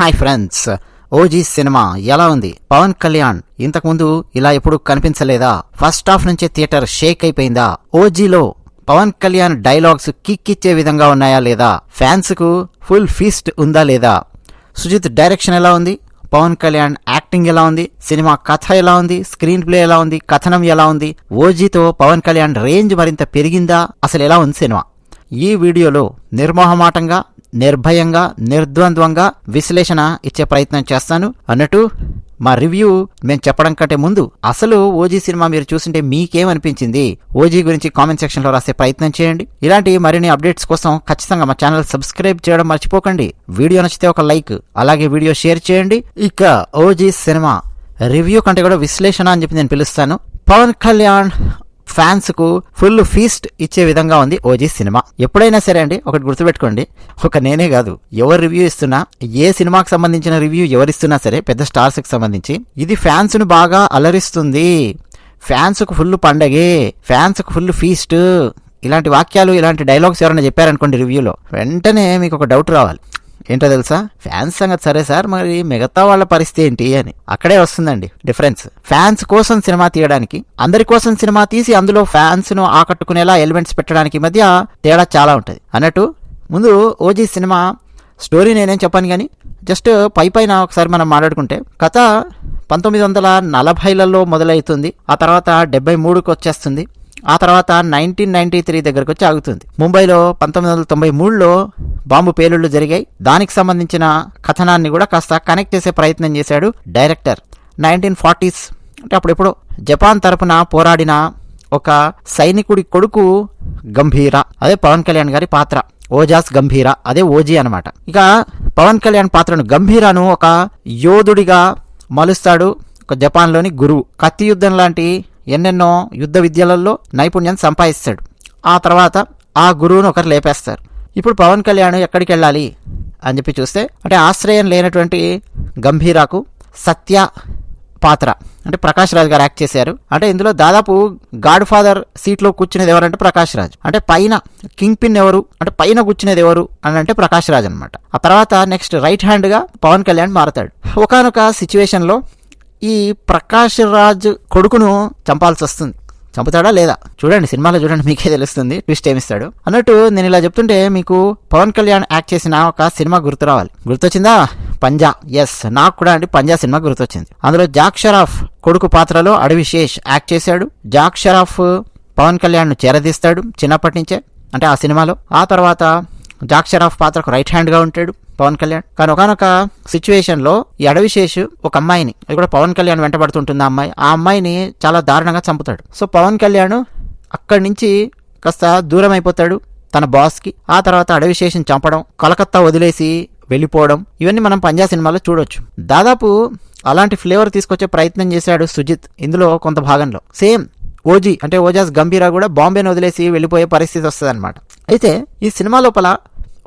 Hi friends. OG cinema ఎలా ఉంది? పవన్ కళ్యాణ్ ఇంతకుముందు ఇలా ఎప్పుడు కనిపించలేదా? ఫస్ట్ హాఫ్ నుంచే థియేటర్ షేక్ అయిపోయిందా? ఓజీలో పవన్ కళ్యాణ్ డైలాగ్స్ కిక్కిచ్చే విధంగా ఉన్నాయా లేదా? ఫ్యాన్స్కు ఫుల్ ఫీస్ట్ ఉందా లేదా? సుజిత్ డైరెక్షన్ ఎలా ఉంది? పవన్ కళ్యాణ్ యాక్టింగ్ ఎలా ఉంది? సినిమా కథ ఎలా ఉంది? స్క్రీన్ ప్లే ఎలా ఉంది? కథనం ఎలా ఉంది? ఓజీతో పవన్ కళ్యాణ్ రేంజ్ మరింత పెరిగిందా? అసలు ఎలా ఉంది సినిమా? ఈ వీడియోలో నిర్మోహమాటంగా నిర్భయంగా నిర్ద్వంద్వంగా విశ్లేషణ ఇచ్చే ప్రయత్నం చేస్తాను. అన్నట్టు మా రివ్యూ మేము చెప్పడం కంటే ముందు అసలు ఓజీ సినిమా మీరు చూసింటే మీకేమనిపించింది? ఓజీ గురించి కామెంట్ సెక్షన్లో రాసే ప్రయత్నం చేయండి. ఇలాంటి మరిన్ని అప్డేట్స్ కోసం ఖచ్చితంగా మా ఛానల్ సబ్స్క్రైబ్ చేయడం మర్చిపోకండి. వీడియో నచ్చితే ఒక లైక్ అలాగే వీడియో షేర్ చేయండి. ఇక ఓజీ సినిమా రివ్యూ కంటే కూడా విశ్లేషణ అని చెప్పి నేను పిలుస్తాను. పవన్ కళ్యాణ్ ఫ్యాన్స్కు ఫుల్ ఫీస్ట్ ఇచ్చే విధంగా ఉంది ఓజీ సినిమా. ఎప్పుడైనా సరే అండి ఒకటి గుర్తుపెట్టుకోండి. ఒక నేనే కాదు ఎవరు రివ్యూ ఇస్తున్నా ఏ సినిమాకి సంబంధించిన రివ్యూ ఎవరిస్తున్నా సరే పెద్ద స్టార్స్కి సంబంధించి. ఇది ఫ్యాన్స్ను బాగా అలరిస్తుంది. ఫ్యాన్స్కు ఫుల్ పండగే ఫ్యాన్స్కు ఫుల్ ఫీస్ట్. ఇలాంటి వాక్యాలు ఇలాంటి డైలాగ్స్ ఎవరైనా చెప్పారనుకోండి రివ్యూలో వెంటనే మీకు ఒక డౌట్ రావాలి. ఏంటో తెలుసా? ఫ్యాన్స్ సంగతి సరే సార్ మరి మిగతా వాళ్ళ పరిస్థితి ఏంటి అని. అక్కడే వస్తుందండి డిఫరెన్స్. ఫ్యాన్స్ కోసం సినిమా తీయడానికి అందరి కోసం సినిమా తీసి అందులో ఫ్యాన్స్ను ఆకట్టుకునేలా ఎలిమెంట్స్ పెట్టడానికి మధ్య తేడా చాలా ఉంటుంది. అన్నట్టు ముందు ఓజీ సినిమా స్టోరీ నేనేం చెప్పాను కానీ జస్ట్ పై పైన ఒకసారి మనం మాట్లాడుకుంటే కథ పంతొమ్మిది వందల నలభైలలో మొదలవుతుంది ఆ తర్వాత డెబ్బై మూడుకి వచ్చేస్తుంది ఆ తర్వాత నైన్టీన్ నైన్టీ త్రీ దగ్గరకు వచ్చి ఆగుతుంది. ముంబైలో పంతొమ్మిది వందల తొంభై మూడులో బాంబు పేలుళ్ళు జరిగాయి. దానికి సంబంధించిన కథనాన్ని కూడా కాస్త కనెక్ట్ చేసే ప్రయత్నం చేశాడు డైరెక్టర్. నైన్టీన్ ఫార్టీస్ అంటే అప్పుడెప్పుడు జపాన్ తరపున పోరాడిన ఒక సైనికుడి కొడుకు గంభీర అదే పవన్ కళ్యాణ్ గారి పాత్ర. ఓజాస్ గంభీర అదే ఓజీ అనమాట ఇక పవన్ కళ్యాణ్ పాత్రను గంభీరను ఒక యోధుడిగా మలుస్తాడు ఒక జపాన్లోని గురువు. కత్తి యుద్ధం లాంటి ఎన్నెన్నో యుద్ధ విద్యలలో నైపుణ్యం సంపాదిస్తాడు. ఆ తర్వాత ఆ గురువును ఒకరు లేపేస్తారు. ఇప్పుడు పవన్ కళ్యాణ్ ఎక్కడికి వెళ్ళాలి అని చెప్పి చూస్తే అంటే ఆశ్రయం లేనటువంటి గంభీరాకు సత్య పాత్ర అంటే ప్రకాష్ రాజ్ గారు యాక్ట్ చేశారు. అంటే ఇందులో దాదాపు గాడ్ ఫాదర్ సీట్లో కూర్చునేది ఎవరంటే ప్రకాష్ రాజ్. అంటే పైన కింగ్ పిన్ ఎవరు అంటే పైన కూర్చునేది ఎవరు అని అంటే ప్రకాష్ రాజ్ అనమాట ఆ తర్వాత నెక్స్ట్ రైట్ హ్యాండ్గా పవన్ కళ్యాణ్ మారతాడు. ఒకనొక సిచ్యువేషన్లో ఈ ప్రకాష్ రాజ్ కొడుకును చంపాల్సి వస్తుంది. చంపుతాడా లేదా? చూడండి సినిమాలో చూడండి మీకే తెలుస్తుంది ట్విస్ట్ ఏమిస్తాడు అన్నట్టు నేను ఇలా చెప్తుంటే మీకు పవన్ కళ్యాణ్ యాక్ట్ చేసిన ఒక సినిమా గుర్తు రావాలి. గుర్తొచ్చిందా? పంజా. ఎస్ నాకు కూడా అండి పంజా సినిమా గుర్తొచ్చింది. అందులో జాక్ షరాఫ్ కొడుకు పాత్రలో అడవిశేష్ యాక్ట్ చేశాడు. జాక్ షరాఫ్ పవన్ కళ్యాణ్ను చేరదీస్తాడు చిన్నప్పటి నుంచే అంటే ఆ సినిమాలో. ఆ తర్వాత జాక్ షరాఫ్ పాత్రకు రైట్ హ్యాండ్గా ఉంటాడు. పవన్ కళ్యాణ్. కానీ ఒకనొక సిచ్యువేషన్లో ఈ అడవిశేషు ఒక అమ్మాయిని అది కూడా పవన్ కళ్యాణ్ వెంటబడుతుంటుంది ఆ అమ్మాయి. ఆ అమ్మాయిని చాలా దారుణంగా చంపుతాడు. సో పవన్ కళ్యాణ్ అక్కడి నుంచి కాస్త దూరం అయిపోతాడు తన బాస్కి ఆ తర్వాత అడవిశేషం చంపడం కలకత్తా వదిలేసి వెళ్ళిపోవడం ఇవన్నీ మనం పంజా సినిమాలో చూడొచ్చు. దాదాపు అలాంటి ఫ్లేవర్ తీసుకొచ్చే ప్రయత్నం చేశాడు సుజిత్ ఇందులో కొంత భాగంలో. సేమ్ ఓజీ అంటే ఓజాస్ గంభీరా కూడా బాంబేను వదిలేసి వెళ్ళిపోయే పరిస్థితి వస్తుంది అయితే ఈ సినిమా లోపల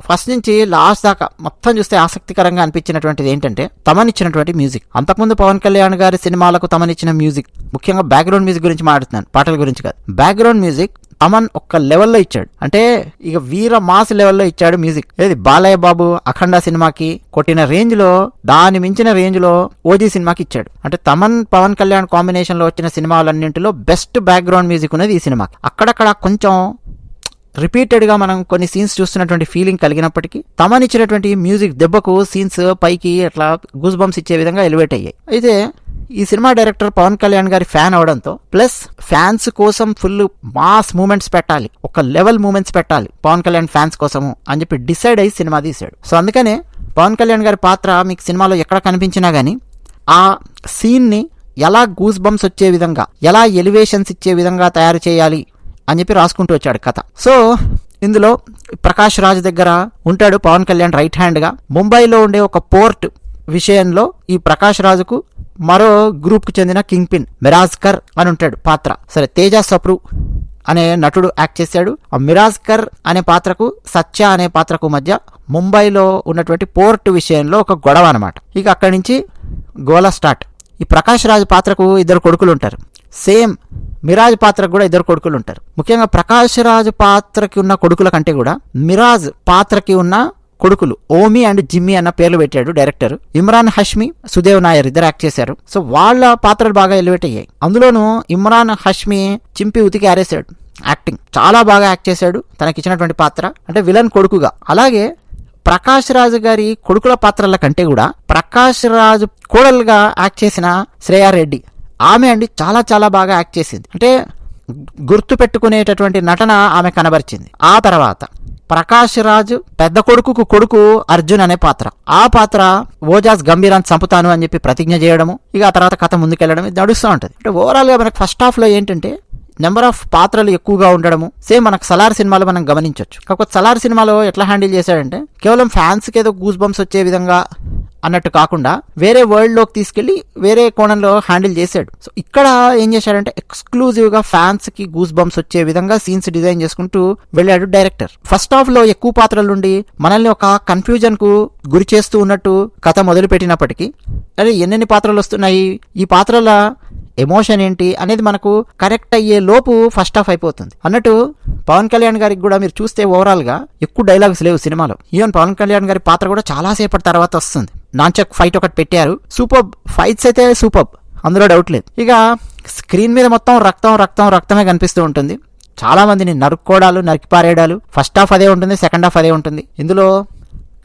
ఫస్ట్ నుంచి లాస్ట్ దాకా మొత్తం చూస్తే ఆసక్తికరంగా అనిపించినటువంటిది ఏంటంటే తమనిచ్చినటువంటి మ్యూజిక్. అంతకుముందు పవన్ కళ్యాణ్ గారి సినిమాలకు తమనిచ్చిన మ్యూజిక్ ముఖ్యంగా బ్యాక్గ్రౌండ్ మ్యూజిక్ గురించి మాట్లాడుతున్నాను పాటల గురించి కాదు. బ్యాక్గ్రౌండ్ మ్యూజిక్ తమన్ ఒక్క లెవెల్లో ఇచ్చాడు. అంటే ఇక వీర మాస్ లెవెల్లో ఇచ్చాడు మ్యూజిక్. ఏది బాలయ్య బాబు అఖండ సినిమాకి కొట్టిన రేంజ్లో దాని మించిన రేంజ్లో ఓజీ సినిమాకి ఇచ్చాడు. అంటే తమన్ పవన్ కళ్యాణ్ కాంబినేషన్లో వచ్చిన సినిమాలన్నింటిలో బెస్ట్ బ్యాక్గ్రౌండ్ మ్యూజిక్ ఉన్నది ఈ సినిమాకి. అక్కడక్కడ కొంచెం రిపీటెడ్గా మనం కొన్ని సీన్స్ చూస్తున్నటువంటి ఫీలింగ్ కలిగినప్పటికీ తమనిచ్చినటువంటి మ్యూజిక్ దెబ్బకు సీన్స్ పైకి అట్లా గూస్ బంప్స్ ఇచ్చే విధంగా ఎలివేట్ అయ్యాయి. అయితే ఈ సినిమా డైరెక్టర్ పవన్ కళ్యాణ్ గారి ఫ్యాన్ అవడంతో ప్లస్ ఫ్యాన్స్ కోసం ఫుల్ మాస్ మూమెంట్స్ పెట్టాలి ఒక లెవెల్ మూమెంట్స్ పెట్టాలి పవన్ కళ్యాణ్ ఫ్యాన్స్ కోసము అని చెప్పి డిసైడ్ అయ్యి సినిమా తీశాడు. సో అందుకనే పవన్ కళ్యాణ్ గారి పాత్ర మీకు సినిమాలో ఎక్కడ కనిపించినా కానీ ఆ సీన్ని ఎలా గూస్ బంప్స్ వచ్చే విధంగా ఎలా ఎలివేషన్స్ ఇచ్చే విధంగా తయారు చేయాలి అని చెప్పి రాసుకుంటూ వచ్చాడు కథ. సో ఇందులో ప్రకాష్ రాజ్ దగ్గర ఉంటాడు పవన్ కళ్యాణ్ రైట్ హ్యాండ్గా. ముంబైలో ఉండే ఒక పోర్ట్ విషయంలో ఈ ప్రకాష్ రాజుకు మరో గ్రూప్కు చెందిన కింగ్ పిన్ మిరాజ్కర్ అని ఉంటాడు పాత్ర. సరే తేజ సప్రు అనే నటుడు యాక్ట్ చేశాడు. ఆ మిరాజ్కర్ అనే పాత్రకు సత్య అనే పాత్రకు మధ్య ముంబైలో ఉన్నటువంటి పోర్ట్ విషయంలో ఒక గొడవ అనమాట ఇక అక్కడి నుంచి గోలా స్టార్ట్ ఈ ప్రకాష్ రాజ్ పాత్రకు ఇద్దరు కొడుకులు ఉంటారు. సేమ్ మిరాజ్ పాత్రకు కూడా ఇద్దరు కొడుకులు ఉంటారు. ముఖ్యంగా ప్రకాష్ రాజ్ పాత్రకి ఉన్న కొడుకుల కంటే కూడా మిరాజ్ పాత్రకి ఉన్న కొడుకులు ఓమి అండ్ జిమ్మి అన్న పేర్లు పెట్టాడు డైరెక్టర్. ఇమ్రాన్ హష్మి సుదేవ్ నాయర్ ఇద్దరు యాక్ట్ చేశారు. సో వాళ్ళ పాత్రలు బాగా ఎలివేట్ అయ్యాయి. అందులోనూ ఇమ్రాన్ హష్మి చింపి ఉతికి ఆరేశాడు. యాక్టింగ్ చాలా బాగా యాక్ట్ చేశాడు. తనకి ఇచ్చినటువంటి పాత్ర అంటే విలన్ కొడుకుగా. అలాగే ప్రకాష్ రాజు గారి కొడుకుల పాత్రల కంటే కూడా ప్రకాష్ రాజు కోడలుగా యాక్ట్ చేసిన శ్రేయారెడ్డి ఆమె అండి చాలా చాలా బాగా యాక్ట్ చేసింది. అంటే గుర్తు పెట్టుకునేటటువంటి నటన ఆమె కనబరిచింది. ఆ తర్వాత ప్రకాష్ రాజు పెద్ద కొడుకుకు కొడుకు అర్జున్ అనే పాత్ర. ఆ పాత్ర ఓజాస్ గంభీరాన్ని చంపుతాను అని చెప్పి ప్రతిజ్ఞ చేయడము ఇక ఆ తర్వాత కథ ముందుకెళ్ళడం ఇది నడుస్తూ ఉంటుంది. అంటే ఓవరాల్గా మనకు ఫస్ట్ హాఫ్లో ఏంటంటే నెంబర్ ఆఫ్ పాత్రలు ఎక్కువగా ఉండడము సేమ్ మనకు సలార్ సినిమాలో మనం గమనించవచ్చు కాకపోతే సలార్ సినిమాలో ఎట్లా హ్యాండిల్ చేశాడంటే కేవలం ఫ్యాన్స్కి ఏదో గూస్ బంప్స్ వచ్చే విధంగా అన్నట్టు కాకుండా వేరే వరల్డ్లోకి తీసుకెళ్ళి వేరే కోణంలో హ్యాండిల్ చేశాడు. సో ఇక్కడ ఏం చేశాడంటే ఎక్స్క్లూజివ్గా ఫ్యాన్స్కి గూస్ బంప్స్ వచ్చే విధంగా సీన్స్ డిజైన్ చేసుకుంటూ వెళ్ళాడు డైరెక్టర్ ఫస్ట్ హాఫ్లో ఎక్కువ పాత్రలు ఉండి మనల్ని ఒక కన్ఫ్యూజన్కు గురి చేస్తూ ఉన్నట్టు కథ మొదలు పెట్టినప్పటికీ అరే ఎన్నెన్ని పాత్రలు వస్తున్నాయి? ఈ పాత్రల ఎమోషన్ ఏంటి అనేది మనకు కరెక్ట్ అయ్యే లోపు ఫస్ట్ హాఫ్ అయిపోతుంది. అన్నట్టు పవన్ కళ్యాణ్ గారికి కూడా మీరు చూస్తే ఓవరాల్గా ఎక్కువ డైలాగ్స్ లేవు సినిమాలో. ఈవెన్ పవన్ కళ్యాణ్ గారి పాత్ర కూడా చాలాసేపటి తర్వాత వస్తుంది. నాన్చక్ ఫైట్ ఒకటి పెట్టారు. సూపర్ ఫైట్స్ అయితే సూపర్. అందులో డౌట్ లేదు. ఇక స్క్రీన్ మీద మొత్తం రక్తం రక్తం రక్తమే కనిపిస్తూ ఉంటుంది. చాలా మందిని నరుక్కోవడాలు నరికి పారేయడాలు ఫస్ట్ హాఫ్ అదే ఉంటుంది సెకండ్ హాఫ్ అదే ఉంటుంది. ఇందులో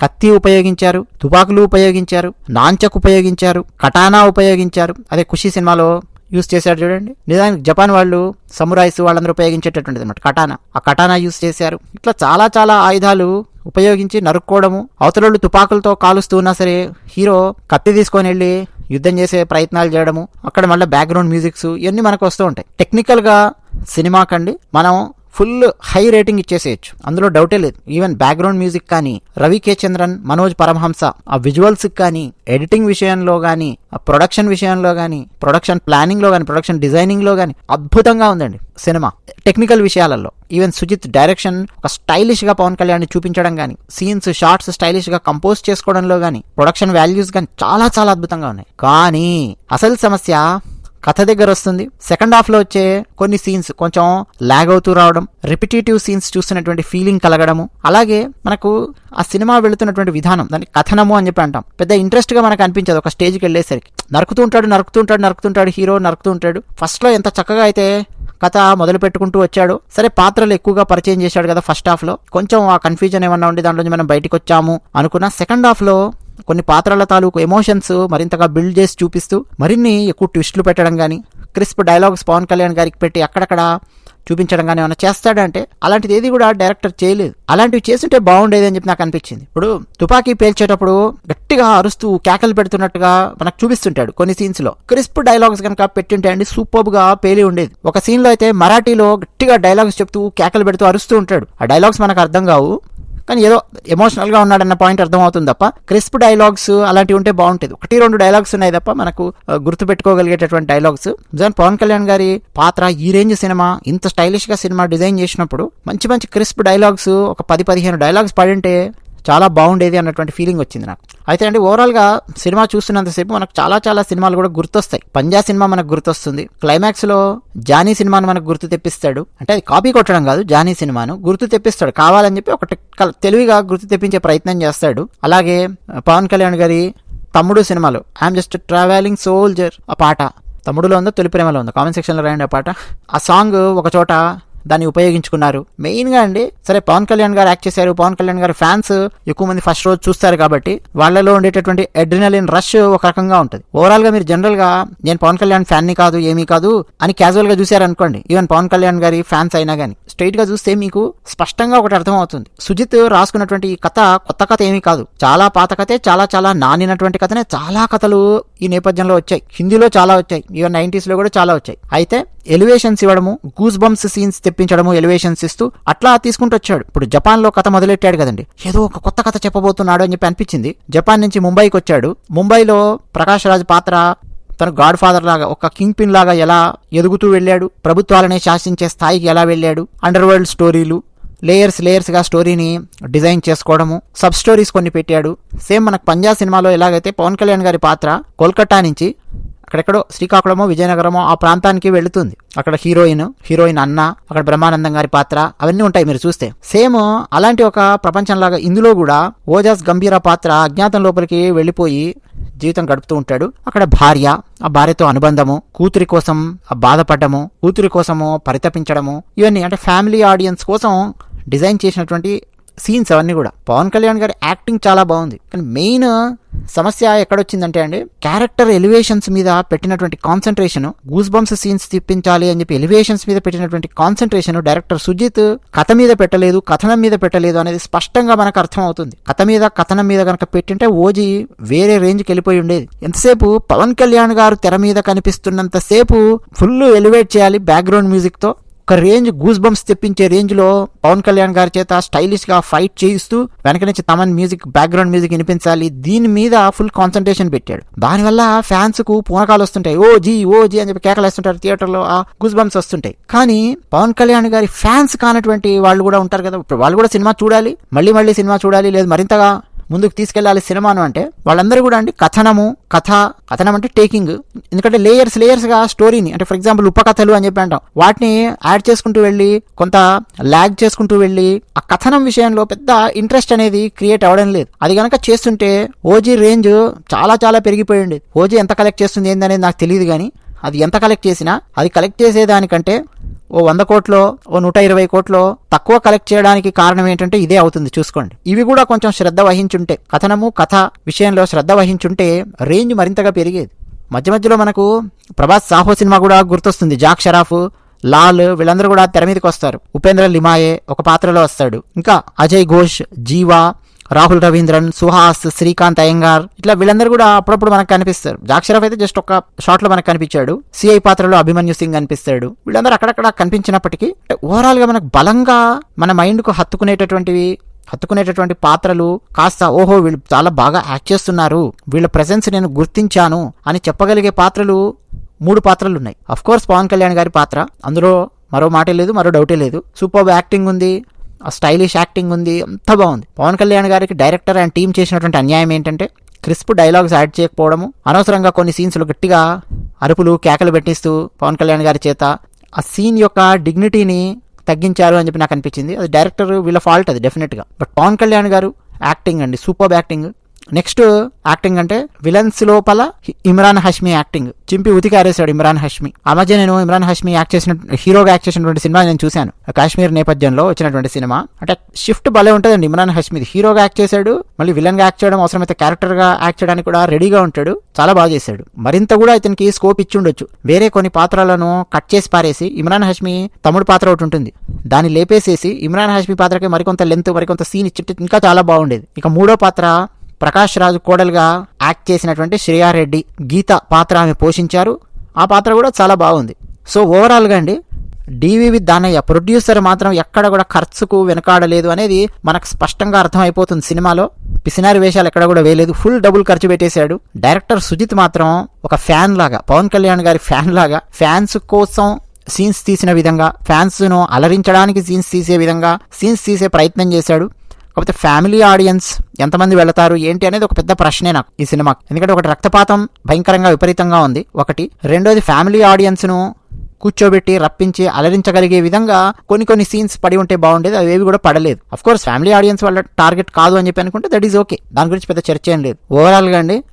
కత్తి ఉపయోగించారు తుపాకులు ఉపయోగించారు నాంచక్ ఉపయోగించారు కటానా ఉపయోగించారు. అదే ఖుషి సినిమాలో యూస్ చేశారు చూడండి. నిజానికి జపాన్ వాళ్ళు సమురాయిస్ వాళ్ళందరూ ఉపయోగించేటటువంటిది అనమాట కటానా. ఆ కటానా యూస్ చేశారు. ఇట్లా చాలా చాలా ఆయుధాలు ఉపయోగించి నరుక్కోవడము. అవతలోళ్ళు తుపాకులతో కాలుస్తూ ఉన్నా సరే హీరో కత్తి తీసుకొని వెళ్ళి యుద్ధం చేసే ప్రయత్నాలు చేయడము. అక్కడ మళ్ళీ బ్యాక్గ్రౌండ్ మ్యూజిక్స్ ఇవన్నీ మనకు వస్తూ ఉంటాయి. టెక్నికల్గా సినిమాకండి మనం ఫుల్ హై రేటింగ్ ఇచ్చేసేయచ్చు. అందులో డౌటే లేదు. ఈవెన్ బ్యాక్గ్రౌండ్ మ్యూజిక్ కానీ రవి కే చంద్రన్ మనోజ్ పరమహంస ఆ విజువల్స్ కానీ ఎడిటింగ్ విషయంలో కానీ ఆ ప్రొడక్షన్ విషయంలో కానీ ప్రొడక్షన్ ప్లానింగ్లో కానీ ప్రొడక్షన్ డిజైనింగ్లో కానీ అద్భుతంగా ఉందండి సినిమా. టెక్నికల్ విషయాలలో. ఈవెన్ సుజిత్ డైరెక్షన్ ఒక స్టైలిష్గా పవన్ కళ్యాణ్ చూపించడం కానీ సీన్స్ షార్ట్స్ స్టైలిష్గా కంపోజ్ చేసుకోవడంలో కానీ ప్రొడక్షన్ వాల్యూస్ కానీ చాలా చాలా అద్భుతంగా ఉన్నాయి. కానీ అసలు సమస్య కథ దగ్గర వస్తుంది. సెకండ్ హాఫ్లో వచ్చే కొన్ని సీన్స్ కొంచెం లాగ్ అవుతూ రావడం రిపిటేటివ్ సీన్స్ చూస్తున్నటువంటి ఫీలింగ్ కలగడము అలాగే మనకు ఆ సినిమా వెళుతున్నటువంటి విధానం దాన్ని కథనము అని చెప్పి అంటాం. పెద్ద ఇంట్రెస్ట్గా మనకు అనిపించదు ఒక స్టేజ్కి వెళ్ళేసరికి. నరుకుతూ ఉంటాడు నరుకుతూ ఉంటాడు నరుకుతుంటాడు హీరో నరుకుతూ ఉంటాడు. ఫస్ట్లో ఎంత చక్కగా అయితే కథ మొదలు పెట్టుకుంటూ వచ్చాడు సరే పాత్రలు ఎక్కువగా పరిచయం చేశాడు కదా ఫస్ట్ హాఫ్లో. కొంచెం ఆ కన్ఫ్యూజన్ ఏమన్నా ఉండి దాంట్లో నుంచి మనం బయటకు వచ్చాము అనుకున్న సెకండ్ హాఫ్లో కొన్ని పాత్రల తాలూకు ఎమోషన్స్ మరింతగా బిల్డ్ చేసి చూపిస్తూ మరిన్ని ఎక్కువ ట్విస్టులు పెట్టడం కానీ క్రిస్ప్ డైలాగ్స్ పవన్ కళ్యాణ్ గారికి పెట్టి అక్కడక్కడ చూపించడం కానీ ఏమైనా చేస్తాడంటే అలాంటిది ఏది కూడా డైరెక్టర్ చేయలేదు. అలాంటివి చేస్తుంటే బాగుండేది అని చెప్పి నాకు అనిపించింది. ఇప్పుడు తుపాకీ పేల్చేటప్పుడు గట్టిగా అరుస్తూ కేకలు పెడుతున్నట్టుగా మనకు చూపిస్తుంటాడు కొన్ని సీన్స్లో. క్రిస్ప్ డైలాగ్స్ కనుక పెట్టింటే అండి సూపర్గా పేలి ఉండేది. ఒక సీన్లో అయితే మరాఠీలో గట్టిగా డైలాగ్స్ చెప్తూ కేకలు పెడుతూ అరుస్తూ ఉంటాడు. ఆ డైలాగ్స్ మనకు అర్థం కావు. కానీ ఏదో ఎమోషనల్గా ఉన్నాడన్న పాయింట్ అర్థమవుతుంది తప్ప క్రిస్ప్ డైలాగ్స్ అలాంటివి ఉంటే బాగుంటుంది. ఒకటి రెండు డైలాగ్స్ ఉన్నాయి తప్ప మనకు గుర్తుపెట్టుకోగలిగేటటువంటి గుర్తు పెట్టుకోగలిగేటటువంటి డైలాగ్స్ నిజానికి పవన్ కళ్యాణ్ గారి పాత్ర ఈ రేంజ్ సినిమా ఇంత స్టైలిష్గా సినిమా డిజైన్ చేసినప్పుడు మంచి మంచి క్రిస్ప్ డైలాగ్స్ ఒక పది పదిహేను డైలాగ్స్ పడింటే చాలా బాగుండేది అన్నటువంటి ఫీలింగ్ వచ్చింది నాకు. అయితే అండి ఓవరాల్గా సినిమా చూస్తున్నంతసేపు మనకు చాలా చాలా సినిమాలు కూడా గుర్తొస్తాయి. పంజా సినిమా మనకు గుర్తొస్తుంది. క్లైమాక్స్లో జానీ సినిమాను మనకు గుర్తు తెప్పిస్తాడు. అంటే అది కాపీ కొట్టడం కాదు జానీ సినిమాను గుర్తు తెప్పిస్తాడు. కావాలని చెప్పి ఒక టెక్- తెలివిగా గుర్తు తెప్పించే ప్రయత్నం చేస్తాడు. అలాగే పవన్ కళ్యాణ్ గారి తమ్ముడు సినిమాలో ఐఎమ్ జస్ట్ ట్రావెలింగ్ సోల్జర్ ఆ పాట తమ్ముడులో ఉందో తొలి ప్రేమలో ఉందో కామెంట్ సెక్షన్లో రాయండి ఆ పాట. ఆ సాంగ్ ఒక చోట దాన్ని ఉపయోగించుకున్నారు. మెయిన్గా అండి సరే పవన్ కళ్యాణ్ గారు యాక్ట్ చేశారు. పవన్ కళ్యాణ్ గారి ఫ్యాన్స్ ఎక్కువ మంది ఫస్ట్ రోజు చూస్తారు కాబట్టి వాళ్ళలో ఉండేటటువంటి అడ్రినలిన్ రష్ ఒక రకంగా ఉంటుంది. ఓవరాల్గా మీరు జనరల్గా నేను పవన్ కళ్యాణ్ ఫ్యాన్ని కాదు ఏమీ కాదు అని క్యాజువల్గా చూసారనుకోండి ఈవెన్ పవన్ కళ్యాణ్ గారి ఫ్యాన్స్ అయినా కానీ స్ట్రైట్గా చూస్తే మీకు స్పష్టంగా ఒకటి అర్థమవుతుంది. సుజిత్ రాసుకున్నటువంటి ఈ కథ కొత్త కథ ఏమీ కాదు. చాలా పాత కథే చాలా చాలా నానినటువంటి కథనే చాలా కథలు ఈ నేపథ్యంలో వచ్చాయి. హిందీలో చాలా వచ్చాయి. ఈవెన్ నైన్టీస్లో కూడా చాలా వచ్చాయి. అయితే ఎలివేషన్స్ ఇవ్వడము గూస్ బంప్స్ సీన్స్ తెప్పించడము ఎలివేషన్స్ ఇస్తూ అట్లా తీసుకుంటూ వచ్చాడు. ఇప్పుడు జపాన్లో కథ మొదలెట్టాడు కదండి. ఏదో ఒక కొత్త కథ చెప్పబోతున్నాడు అని చెప్పి అనిపించింది. జపాన్ నుంచి ముంబైకి వచ్చాడు. ముంబైలో ప్రకాష్ రాజ్ పాత్ర తన గాడ్ ఫాదర్ లాగా ఒక కింగ్ పిన్ లాగా ఎలా ఎదుగుతూ వెళ్ళాడు? ప్రభుత్వాలనే శాసించే స్థాయికి ఎలా వెళ్ళాడు? అండర్ వరల్డ్ స్టోరీలు లేయర్స్ లేయర్స్గా స్టోరీని డిజైన్ చేసుకోవడము సబ్ స్టోరీస్ కొన్ని పెట్టాడు. సేమ్ మనకు పంజాబ్ సినిమాలో ఎలాగైతే పవన్ కళ్యాణ్ గారి పాత్ర కోల్కతా నుంచి అక్కడెక్కడో శ్రీకాకుళమో విజయనగరమో ఆ ప్రాంతానికి వెళుతుంది. అక్కడ హీరోయిన్ హీరోయిన్ అన్న అక్కడ బ్రహ్మానందం గారి పాత్ర అవన్నీ ఉంటాయి మీరు చూస్తే. సేమ్ అలాంటి ఒక ప్రపంచంలాగా ఇందులో కూడా ఓజాస్ గంభీర పాత్ర అజ్ఞాతం లోపలికి వెళ్ళిపోయి జీవితం గడుపుతూ ఉంటాడు. అక్కడ భార్య ఆ భార్యతో అనుబంధము కూతురి కోసం ఆ బాధపడము కూతురి కోసము పరితపించడము ఇవన్నీ అంటే ఫ్యామిలీ ఆడియన్స్ కోసం డిజైన్ చేసినటువంటి సీన్స్ అవన్నీ కూడా. పవన్ కళ్యాణ్ గారి యాక్టింగ్ చాలా బాగుంది. కానీ మెయిన్ సమస్య ఎక్కడొచ్చిందంటే అండి క్యారెక్టర్ ఎలివేషన్స్ మీద పెట్టినటువంటి కాన్సన్ట్రేషన్ గూస్ బంప్స్ సీన్స్ తిప్పించాలి అని చెప్పి ఎలివేషన్స్ మీద పెట్టినటువంటి కాన్సన్ట్రేషన్ డైరెక్టర్ సుజిత్ కథ మీద పెట్టలేదు కథనం మీద పెట్టలేదు అనేది స్పష్టంగా మనకు అర్థం అవుతుంది కథ మీద కథనం మీద కనుక పెట్టింటే ఓజీ వేరే రేంజ్కి వెళ్ళిపోయి ఉండేది. ఎంతసేపు పవన్ కళ్యాణ్ గారు తెర మీద కనిపిస్తున్నంతసేపు ఫుల్ ఎలివేట్ చేయాలి బ్యాక్గ్రౌండ్ మ్యూజిక్తో ఒక రేంజ్ గూస్ బంప్స్ తెప్పించే రేంజ్లో పవన్ కళ్యాణ్ గారి చేత స్టైలిష్గా ఫైట్ చేయిస్తూ వెనక నుంచి తమన్ మ్యూజిక్ బ్యాక్గ్రౌండ్ మ్యూజిక్ వినిపించాలి. దీని మీద ఫుల్ కాన్సన్ట్రేషన్ పెట్టాడు. దానివల్ల ఫ్యాన్స్కు పూనకాలు వస్తుంటాయి. ఓ జీ ఓ జీ అని చెప్పి కేకలేస్తుంటారు థియేటర్లో ఆ గూస్ బంప్స్ వస్తుంటాయి. కానీ పవన్ కళ్యాణ్ గారి ఫ్యాన్స్ కానటువంటి వాళ్ళు కూడా ఉంటారు కదా. వాళ్ళు కూడా సినిమా చూడాలి. మళ్ళీ మళ్ళీ సినిమా చూడాలి. లేదు మరింతగా ముందుకు తీసుకెళ్ళాలి సినిమాను అంటే వాళ్ళందరూ కూడా అండి కథనము కథ కథనం అంటే టేకింగ్. ఎందుకంటే లేయర్స్ లేయర్స్గా స్టోరీని అంటే ఫర్ ఎగ్జాంపుల్ ఉపకథలు అని చెప్పి అంటాం. వాటిని యాడ్ చేసుకుంటూ వెళ్ళి కొంత ల్యాగ్ చేసుకుంటూ వెళ్ళి ఆ కథనం విషయంలో పెద్ద ఇంట్రెస్ట్ అనేది క్రియేట్ అవ్వడం లేదు. అది కనుక చేస్తుంటే ఓజీ రేంజ్ చాలా చాలా పెరిగిపోయింది. ఓజీ ఎంత కలెక్ట్ చేస్తుంది ఏందనేది నాకు తెలియదు కానీ అది ఎంత కలెక్ట్ చేసినా అది కలెక్ట్ చేసేదానికంటే ఓ వంద కోట్లో ఓ నూట ఇరవై కోట్లో తక్కువ కలెక్ట్ చేయడానికి కారణం ఏంటంటే ఇదే అవుతుంది చూసుకోండి. ఇవి కూడా కొంచెం శ్రద్ధ వహించుంటే కథనము కథ విషయంలో శ్రద్ధ వహించుంటే రేంజ్ మరింతగా పెరిగేది. మధ్య మధ్యలో మనకు ప్రభాస్ సాహో సినిమా కూడా గుర్తొస్తుంది. జాక్ షరాఫ్ లాల్ వీళ్ళందరూ కూడా తెర మీదకి వస్తారు. ఉపేంద్ర లిమాయే ఒక పాత్రలో వస్తాడు. ఇంకా అజయ్ ఘోష్ జీవా రాహుల్ రవీంద్రన్ సుహాస్ శ్రీకాంత్ అయ్యంగార్ ఇట్లా వీళ్ళందరూ కూడా అప్పుడప్పుడు మనకు కనిపిస్తారు. జాక్షరఫ్ అయితే జస్ట్ ఒక షాట్లో మనకు కనిపించాడు. సిఐ పాత్రలో అభిమన్యు సింగ్ కనిపిస్తాడు. వీళ్ళందరూ అక్కడక్కడ కనిపించినప్పటికీ ఓవరాల్గా మనకు బలంగా మన మైండ్కు హత్తుకునేటటువంటివి హత్తుకునేటటువంటి పాత్రలు కాస్త ఓహో వీళ్ళు చాలా బాగా యాక్ట్ చేస్తున్నారు వీళ్ళ ప్రెసెన్స్ నేను గుర్తించాను అని చెప్పగలిగే పాత్రలు మూడు పాత్రలు ఉన్నాయి. అఫ్ కోర్స్ పవన్ కళ్యాణ్ గారి పాత్ర. అందులో మరో మాటే లేదు మరో డౌటే లేదు. సూపర్ యాక్టింగ్ ఉంది. ఆ స్టైలిష్ యాక్టింగ్ ఉంది అంత బాగుంది. పవన్ కళ్యాణ్ గారికి డైరెక్టర్ అండ్ టీం చేసినటువంటి అన్యాయం ఏంటంటే క్రిస్ప్ డైలాగ్స్ యాడ్ చేయకపోవడము అనవసరంగా కొన్ని సీన్స్లో గట్టిగా అరుపులు కేకలు పెట్టిస్తూ పవన్ కళ్యాణ్ గారి చేత ఆ సీన్ యొక్క డిగ్నిటీని తగ్గించారు అని చెప్పి నాకు అనిపించింది. అది డైరెక్టర్ వీళ్ళ ఫాల్ట్ అది డెఫినెట్గా బట్ పవన్ కళ్యాణ్ గారు యాక్టింగ్ అండి సూపర్ యాక్టింగ్ నెక్స్ట్ యాక్టింగ్ అంటే విలన్స్ లోపల ఇమ్రాన్ హష్మి యాక్టింగ్. చింపి ఉతికారేశాడు ఇమ్రాన్ హష్మి. ఆ మధ్య నేను ఇమ్రాన్ హష్మి యాక్ట్ చేసిన హీరోగా యాక్ట్ చేసినటువంటి సినిమా నేను చూశాను. కాశ్మీర్ నేపథ్యంలో వచ్చినటువంటి సినిమా. అంటే షిఫ్ట్ భలే ఉంటుందండి ఇమ్రాన్ హష్మిది. హీరోగా యాక్ట్ చేశాడు మళ్ళీ విలన్గా యాక్ట్ చేయడం అవసరమైతే క్యారెక్టర్గా యాక్ట్ చేయడానికి కూడా రెడీగా ఉంటాడు చాలా బాగా చేశాడు. మరింత కూడా ఇతనికి స్కోప్ ఇచ్చి ఉండొచ్చు. వేరే కొన్ని పాత్రలను కట్ చేసి పారేసి ఇమ్రాన్ హష్మి తమ్ముడు పాత్ర ఒకటి ఉంటుంది. దాన్ని లేపేసేసి ఇమ్రాన్ హష్మి పాత్రకి మరికొంత లెంత్ మరికొంత సీన్ ఇచ్చి ఇంకా చాలా బాగుండేది. ఇక మూడో పాత్ర ప్రకాష్ రాజు కోడలుగా యాక్ట్ చేసినటువంటి శ్రేయారెడ్డి గీత పాత్ర ఆమె పోషించారు. ఆ పాత్ర కూడా చాలా బాగుంది. సో ఓవరాల్గా అండి డివివి దానయ్య ప్రొడ్యూసర్ మాత్రం ఎక్కడ కూడా ఖర్చుకు వెనకాడలేదు అనేది మనకు స్పష్టంగా అర్థమైపోతుంది సినిమాలో. పిసినారి వేషాలు ఎక్కడ కూడా వేయలేదు. ఫుల్ డబుల్ ఖర్చు పెట్టేశాడు. డైరెక్టర్ సుజిత్ మాత్రం ఒక ఫ్యాన్ లాగా పవన్ కళ్యాణ్ గారి ఫ్యాన్ లాగా ఫ్యాన్స్ కోసం సీన్స్ తీసిన విధంగా ఫ్యాన్స్ను అలరించడానికి సీన్స్ తీసే విధంగా సీన్స్ తీసే ప్రయత్నం చేశాడు. కాకపోతే ఫ్యామిలీ ఆడియన్స్ ఎంతమంది వెళతారు ఏంటి అనేది ఒక పెద్ద ప్రశ్నే నాకు ఈ సినిమాకి ఎందుకంటే ఒకటి రక్తపాతం భయంకరంగా విపరీతంగా ఉంది. ఒకటి రెండోది ఫ్యామిలీ ఆడియన్స్ను కూర్చోబెట్టి రప్పించి అలరించగలిగే విధంగా కొన్ని కొన్ని సీన్స్ పడి ఉంటే బాగుండేది అవి ఏవి కూడా పడలేదు. అఫ్ కోర్స్ ఫ్యామిలీ ఆడియన్స్ వాళ్ళ టార్గెట్ కాదు అని చెప్పి అనుకుంటే దట్ ఈస్ ఓకే దాని గురించి పెద్ద చర్చ ఏం లేదు. ఓవరాల్గా అండి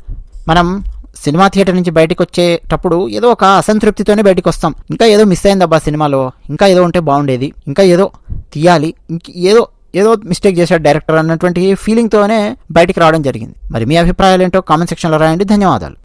మనం సినిమా థియేటర్ నుంచి బయటకు వచ్చేటప్పుడు ఏదో ఒక అసంతృప్తితోనే బయటకు వస్తాం. ఇంకా ఏదో మిస్ అయిందబ్బా సినిమాలో. ఇంకా ఏదో ఉంటే బాగుండేది. ఇంకా ఏదో తీయాలి. ఇంక ఏదో ఏదో మిస్టేక్ చేశాడు డైరెక్టర్ అన్నటువంటి ఫీలింగ్తోనే బయటికి రావడం జరిగింది. మరి మీ అభిప్రాయాలు ఏంటో కామెంట్ సెక్షన్లో రాయండి. ధన్యవాదాలు.